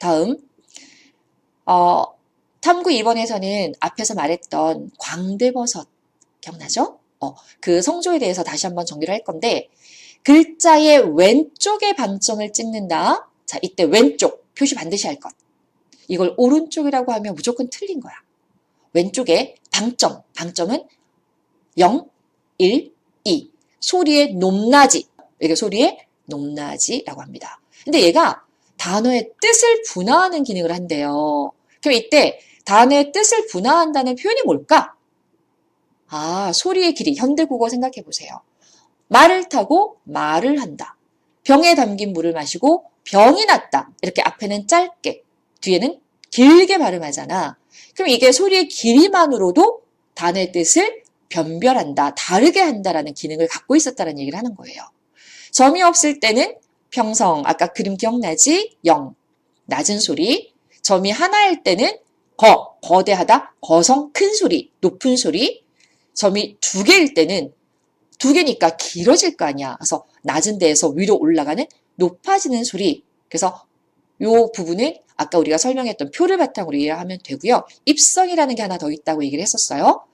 다음 어, 탐구 2번에서는 앞에서 말했던 광대버섯 기억나죠? 어, 그 성조에 대해서 다시 한번 정리를 할 건데 글자의 왼쪽에 방점을 찍는다. 자, 이때 왼쪽 표시 반드시 할 것. 이걸 오른쪽이라고 하면 무조건 틀린 거야. 왼쪽에 방점, 방점은 0, 1, 2. 소리의 높낮이. 이게 소리의 높낮이라고 합니다. 근데 얘가 단어의 뜻을 분화하는 기능을 한대요. 그럼 이때 단어의 뜻을 분화한다는 표현이 뭘까? 아, 소리의 길이. 현대국어 생각해 보세요. 말을 타고 말을 한다. 병에 담긴 물을 마시고 병이 났다. 이렇게 앞에는 짧게, 뒤에는 길게 발음하잖아. 그럼 이게 소리의 길이만으로도 단어의 뜻을 변별한다, 다르게 한다라는 기능을 갖고 있었다는 얘기를 하는 거예요. 점이 없을 때는 평성, 아까 그림 기억나지? 영, 낮은 소리. 점이 하나일 때는 거, 거대하다, 거성, 큰 소리, 높은 소리. 점이 두 개일 때는 두 개니까 길어질 거 아니야. 그래서 낮은 데에서 위로 올라가는 높아지는 소리. 그래서 요 부분은 아까 우리가 설명했던 표를 바탕으로 이해하면 되고요. 입성이라는 게 하나 더 있다고 얘기를 했었어요.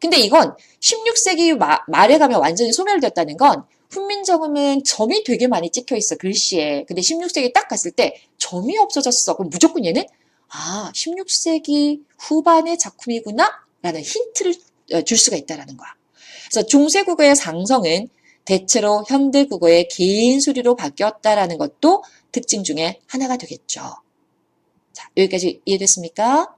근데 이건 16세기 마- 말에 가면 완전히 소멸됐다는 건 훈민정음은 점이 되게 많이 찍혀 있어 글씨에. 근데 16세기 딱 갔을 때 점이 없어졌어. 그럼 무조건 얘는 아 16세기 후반의 작품이구나 라는 힌트를 어, 줄 수가 있다라는 거야. 그래서 중세국어의 상성은 대체로 현대국어의 긴 소리로 바뀌었다라는 것도 특징 중에 하나가 되겠죠. 자, 여기까지 이해됐습니까?